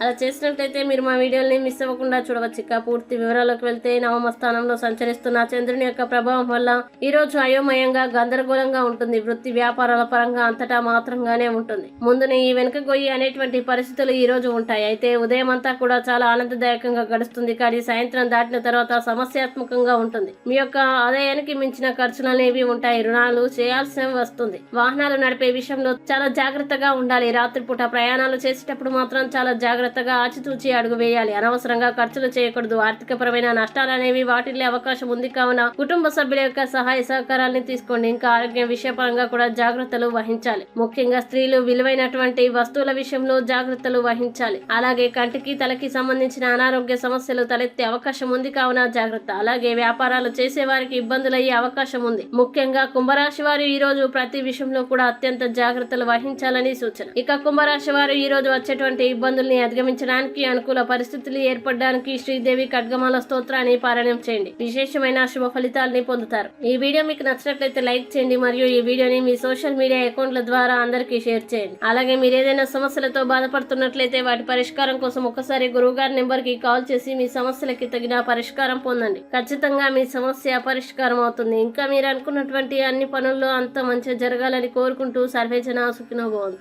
అలా చేసినట్లయితే మీరు మా వీడియోని మిస్ అవ్వకుండా చూడవచ్చు. ఇక పూర్తి వివరాలకు వెళ్తే నవమ స్థానంలో సంచరిస్తున్న చంద్రుని యొక్క ప్రభావం వల్ల ఈ రోజు అయోమయంగా గందరగోళంగా ఉంటుంది. వృత్తి వ్యాపారాల పరంగా అంతటా మాత్రంగానే ఉంటుంది. ముందునే ఈ వెనుక గొయ్యి అనేటువంటి పరిస్థితులు ఈ రోజు ఉంటాయి. అయితే ఉదయం అంతా కూడా చాలా ఆనందదాయకంగా గడుస్తుంది. కానీ సాయంత్రం దాటిన తర్వాత సమస్యాత్మకంగా ఉంటుంది. మీ యొక్క ఆదాయానికి మించిన ఖర్చులు అనేవి ఉంటాయి. రుణాలు చేయాల్సి వస్తుంది. వాహనాలు నడిపే విషయంలో చాలా జాగ్రత్తగా ఉండాలి. రాత్రిపూట ప్రయాణాలు చేసేటప్పుడు మాత్రం చాలా జాగ్రత్తగా ఆచితూచి అడుగు వేయాలి. అనవసరంగా ఖర్చులు చేయకూడదు. ఆర్థికపరమైన నష్టాలు అనేవి వాటిల్లే అవకాశం ఉంది. కావున కుటుంబ సభ్యుల యొక్క సహాయ సహకారాన్ని తీసుకోండి. ఇంకా ఆరోగ్యం విషయపరంగా కూడా జాగ్రత్తలు వహించాలి. ముఖ్యంగా స్త్రీలు విలువైనటువంటి వస్తువుల విషయంలో జాగ్రత్తలు వహించాలి. అలాగే కంటికి తలకి సంబంధించిన అనారోగ్య సమస్యలు తలెత్తే అవకాశం ఉంది. కావున జాగ్రత్త. అలాగే వ్యాపారాలు చేసే వారికి ఇబ్బందులయ్యే అవకాశం ఉంది. ముఖ్యంగా కుంభరాశి వారు ఈ రోజు ప్రతి విషయంలో కూడా అత్యంత జాగ్రత్తలు వహించాలని సూచన. ఇక కుంభరాశి వారు ఈ రోజు వచ్చేటువంటి ఇబ్బందుల్ని అధిగమించడానికి అనుకూల పరిస్థితులు ఏర్పడడానికి శ్రీదేవి ఖడ్గమాల స్తోత్రాన్ని పారాయణం చేయండి. విశేషమైన శుభ ఫలితాలని పొందుతారు. ఈ వీడియో మీకు నచ్చినట్లయితే లైక్ చేయండి మరియు ఈ వీడియోని మీ సోషల్ మీడియా అకౌంట్ల ద్వారా అందరికీ షేర్ చేయండి. అలాగే మీరు ఏదైనా సమస్యలతో బాధపడుతున్నట్లయితే వాటి పరిష్కారం కోసం ఒకసారి గురువు గారి నెంబర్కి కాల్ చేసి మీ సమస్యలకి తగిన పరిష్కారం పొందండి. ఖచ్చితంగా మీ సమస్య పరిష్కారం అవుతుంది. ఇంకా మీరు అనుకున్నటువంటి అన్ని పనుల్లో అంత మంచిగా జరగాలని కోరుకుంటూ సర్వేజన సుఖినో